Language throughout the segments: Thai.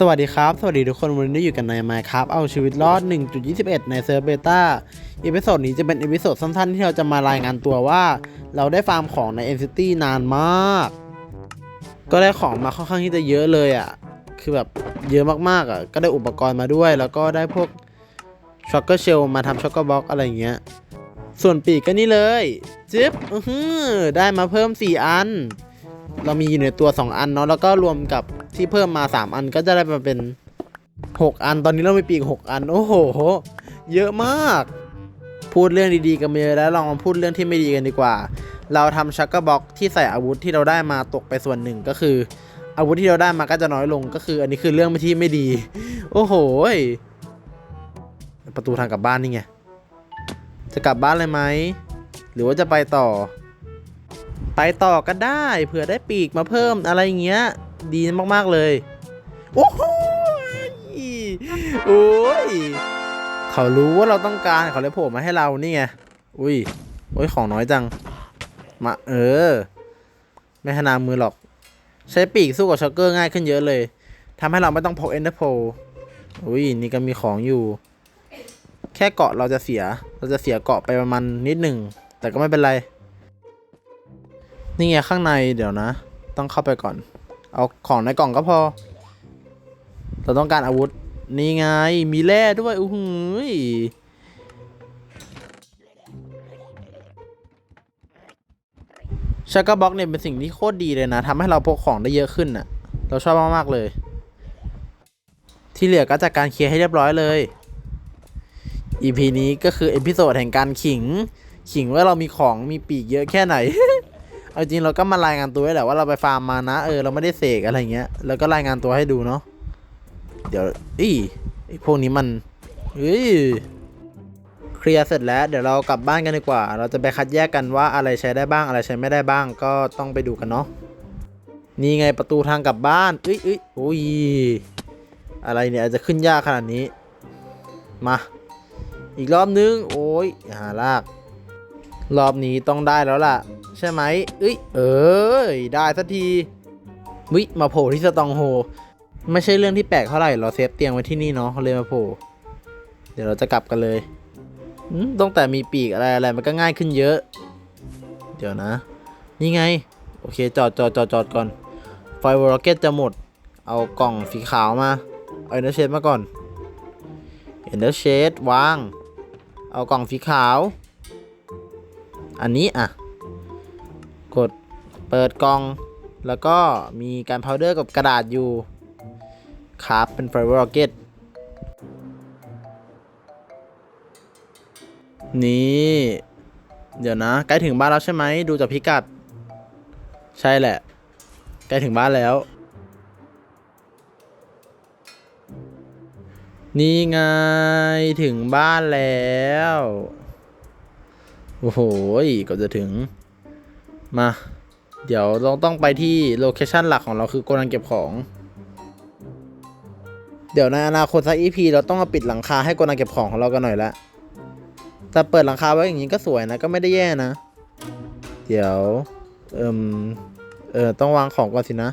สวัสดีครับ สวัสดีทุกคนวันนี้อยู่กันใน Minecraft เอาชีวิตรอด 1.21 ในเซิร์ฟเบต้าอีพิโซดนี้จะเป็นอีพิโซดสั้นๆ ที่เราจะมารายงานตัวว่า เราได้ฟาร์มของใน NCT นานมาก ก็ได้ของมาค่อนข้างที่จะเยอะเลยอะ คือแบบเยอะมากๆอะ ก็ได้อุปกรณ์มาด้วย แล้วก็ได้พวกช็อกเกอร์เชลมาทำช็อกเกอร์บ็อกอะไรอย่างเงี้ย ส่วนปีกก็นี่เลยจิ๊บอือได้มาเพิ่ม 4 อัน เรามีอยู่ในตัว 2 อันเนาะแล้วก็รวมกับ ที่เพิ่มมา 3 อันก็จะได้มาเป็น 6 อัน ตอนนี้เรามีปีก 6 อัน โอ้โห เยอะมาก พูดเรื่องดีๆกันมาเยอะแล้วลองมาพูดเรื่องที่ไม่ดีกันดีกว่า เราทำชักกอร์บ็อกที่ใส่อาวุธที่เราได้มาตกไปส่วนหนึ่งก็คือ อาวุธที่เราได้มาก็จะน้อยลงก็คือ อันนี้คือเรื่องที่ไม่ดี โอ้โหประตูทางกลับบ้านนี่ไงจะกลับบ้านเลยไหมหรือว่าจะไปต่อ ไปต่อก็ได้เผื่อได้ปีกมาเพิ่มอะไรอย่างเงี้ย ดีมากๆเลย โอ้โหยโอ้ยเขารู้ว่าเราต้องการเขาเลยโผล่มาให้เรานี่ไง อุ้ยโอ้ยของน้อยจัง มาเออ ไม่ขนามือหรอก ใช้ปีกสู้กับช็อกเกอร์ง่ายขึ้นเยอะเลยทำให้เราไม่ต้องพกเอ็นเดอร์โพอุ้ยนี่ก็มีของอยู่ แค่เกาะเราจะเสีย เราจะเสียเกาะไปประมาณนิดหนึ่ง แต่ก็ไม่เป็นไร นี่ไงข้างในเดี๋ยวนะ ต้องเข้าไปก่อน เอาของในกล่องก็พอ เราต้องการอาวุธ นี่ไง มีแร่ด้วยอู้หูยชักเกอร์บ็อกเนี่ยเป็นสิ่งที่โคตรดีเลยนะทำให้เราพกของได้เยอะขึ้นน่ะ เราชอบมากๆเลย ที่เหลือก็จากการเคลียร์ให้เรียบร้อยเลย EP นี้ก็คือเอพิโซดแห่งการขิง ขิงว่าเรามีของมีปีกเยอะแค่ไหน เอาจริงเราก็มารายงานตัวไว้แหละว่าเราไปฟาร์มมานะ เออเราไม่ได้เสกอะไรเงี้ย แล้วก็รายงานตัวให้ดูเนาะ เดี๋ยวอีไอพวกนี้มันเฮ้ยเคลียร์เสร็จแล้วเดี๋ยวเรากลับบ้านกันดีกว่า เราจะไปคัดแยกกันว่าอะไรใช้ได้บ้างอะไรใช้ไม่ได้บ้าง ก็ต้องไปดูกันเนาะนี่ไงประตูทางกลับบ้านเอ้ยเอ้ยโอ้ยอะไรเนี่ยอาจจะขึ้นยากขนาดนี้ มา อีกรอบนึง โอ้ยหาลาก รอบนี้ต้องได้แล้วล่ะ ใช่ไหมเอ้ย เอ้ย ได้สักที วิมาโผล่ที่สตองโฮ ไม่ใช่เรื่องที่แปลกเท่าไหร่เราเซฟเตียงไว้ที่นี่เนาะเลยมาโผล่ เดี๋ยวเราจะกลับกันเลยตั้งแต่มีปีกอะไรอะไรมันก็ง่ายขึ้นเยอะ เดี๋ยวนะ นี่ไง โอเค จอดจอดจอดจอดก่อน ไฟวอลเก็ตจะหมด เอากล่องสีขาวมาเอาเอนเดอร์เชดมาก่อนเอนเดอร์เชดวาง เอากล่องสีขาว อันนี้อะ กดเปิดกล่อง แล้วก็มีการพาวเดอร์กับกระดาษอยู่ครับเป็นไฟเวอร์ร็อกเก็ตนี่ เดี๋ยวนะ ใกล้ถึงบ้านแล้วใช่ไหม ดูจากพิกัด ใช่แหละ ใกล้ถึงบ้านแล้ว นี่ไง ถึงบ้านแล้ว โอ้โหก็จะถึง มา เดี๋ยวเราต้องไปที่โลเคชันหลักของเราคือโกดังเก็บของ เดี๋ยวในอนาคตสักอีพีเราต้องมาปิดหลังคาให้โกดังเก็บของของเรากันหน่อยละแต่เปิดหลังคาไว้อย่างนี้ก็สวยนะก็ไม่ได้แย่นะ เดี๋ยว เอิมเออต้องวางของก่อนสินะ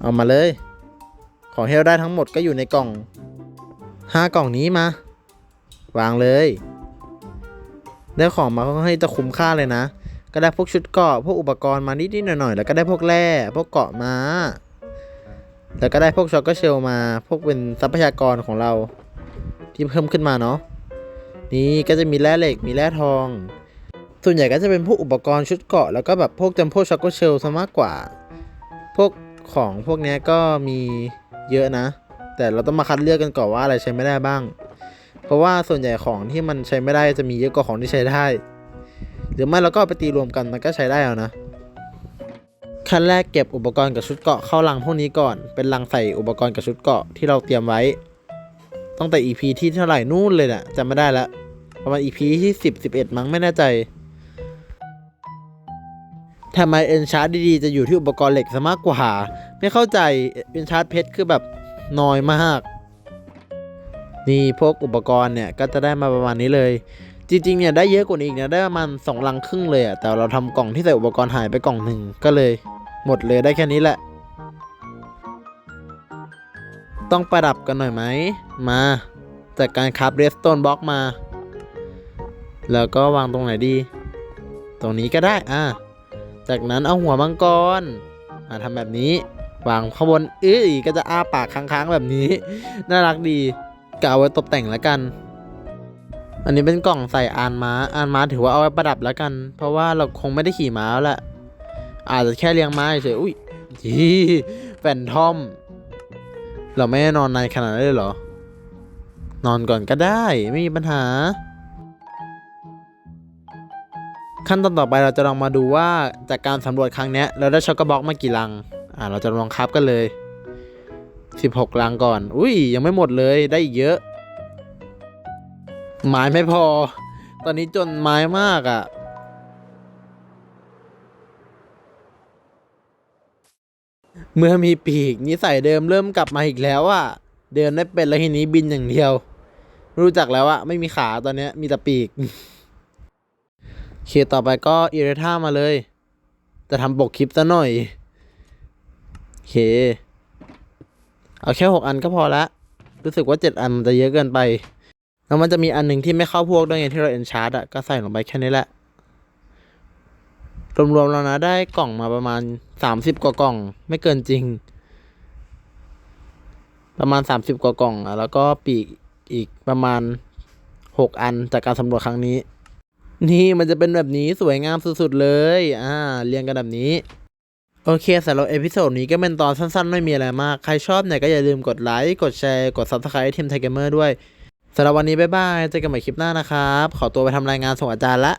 เอามาเลย ของที่เราได้ทั้งหมดก็อยู่ในกล่องห้ากล่องนี้มา วางเลย ได้ของมาก็ให้จะคุ้มค่าเลยนะ ก็ได้พวกชุดเกราะพวกอุปกรณ์มานิดๆหน่อยๆแล้วก็ได้พวกแร่พวกเกราะมาแล้วก็ได้พวกช็อกเกอร์เชลมา พวกเป็นทรัพยากรของเรา ที่เพิ่มขึ้นมาเนาะนี่ก็จะมีแร่เหล็กมีแร่ทอง ส่วนใหญ่ก็จะเป็นพวกอุปกรณ์ชุดเกราะแล้วก็แบบพวกจำพวกช็อกเกอร์เชลซะมากกว่า พวกของพวกนี้ก็มีเยอะนะ แต่เราต้องมาคัดเลือกกันก่อนว่าอะไรใช้ไม่ได้บ้าง เพราะว่าส่วนใหญ่ของที่มันใช้ไม่ได้จะมีเยอะกว่าของที่ใช้ได้ หรือไม่เราก็ไปตีรวมกันมันก็ใช้ได้เอานะขั้นแรกเก็บอุปกรณ์กับชุดเกาะเข้าลังพวกนี้ก่อน เป็นลังใส่อุปกรณ์กับชุดเกาะที่เราเตรียมไว้ ตั้งแต่ EP ที่เท่าไหร่นู่นเลยน่ะจำไม่ได้ละประมาณ EP ที่ 10 11 มั้งไม่แน่ใจทำไมเอ็นชาร์ดดีๆ จะอยู่ที่อุปกรณ์เหล็กซะมากกว่า ไม่เข้าใจเอ็นชาร์ดเพชรคือแบบน้อยมาก นี่พวกอุปกรณ์เนี่ยก็จะได้มาประมาณนี้เลย จริงๆเนี่ยได้เยอะกว่านี้อีกนะได้ประมาณสองลังครึ่งเลยอะแต่เราทำกล่องที่ใส่อุปกรณ์หายไปกล่องหนึ่งก็เลย หมดเลยได้แค่นี้แหละ ต้องประดับกันหน่อยไหมมาจากการคับเรสโตนบล็อกมา แล้วก็วางตรงไหนดี ตรงนี้ก็ได้อ่าจากนั้นเอาหัวมังกรมาทำแบบนี้ วางข้างบนเอ้ยก็จะอ้าปากค้างๆแบบนี้ น่ารักดี กเอาไว้ตกแต่งแล้วกัน อันนี้เป็นกล่องใส่อานม้า อานม้าถือว่าเอาไว้ประดับแล้วกัน เพราะว่าเราคงไม่ได้ขี่ม้าแล้วแหละอาจจะแค่เลี้ยงม้าเฉยๆอุ้ยจีแฟนทอม เราไม่ได้นอนนานขนาดนั้นเลยเหรอ นอนก่อนก็ได้ไม่มีปัญหา ขั้นตอนต่อไปเราจะลองมาดูว่าจากการสำรวจครั้งนี้เราได้ช็อกโกบล็อกมากี่ลัง อ่าเราจะลองคับกันเลย 16 ลังก่อน อุ้ย ยังไม่หมดเลยได้อีกเยอะ ไม้ไม่พอ ตอนนี้จนไม้มากอะ่ะ เมื่อมีปีกนิสัยเดิมเริ่มกลับมาอีกแล้วอะ่ะ เดินได้เป็นแล้วทีนี้บินอย่างเดียว รู้จักแล้วอะไม่มีขาตอนนี้มีแต่ปีกเคต่อไปก็อีเรท่ามาเลย จะทำปกคลิปซะหน่อยโอเค เอาแค่หกอันก็พอละ รู้สึกว่าเจ็ดอันมันจะเยอะเกินไป แล้วมันจะมีอันหนึ่งที่ไม่เข้าพวกด้วยไงที่เราเอ็นชาร์ดอะก็ใส่ลงไปแค่นี้แหละ รวมๆแล้วนะได้กล่องมาประมาณสามสิบกว่ากล่อง ไม่เกินจริง ประมาณสามสิบกว่ากล่องอะแล้วก็ปีกอีกประมาณหกอันจากการสำรวจครั้งนี้ นี่มันจะเป็นแบบนี้สวยงามสุดๆเลย อ่า เรียงกันแบบนี้ โอเคสำหรับเอพิโซดนี้ก็เป็นตอนสั้นๆ ไม่มีอะไรมาก ใครชอบเนี่ยก็อย่าลืมกดไลค์ กดแชร์ กด Subscribe ทีมไทเกมเมอร์ด้วยสำหรับวันนี้บ๊ายบาย เจอกันใหม่คลิปหน้านะครับ ขอตัวไปทำรายงานส่งอาจารย์ละ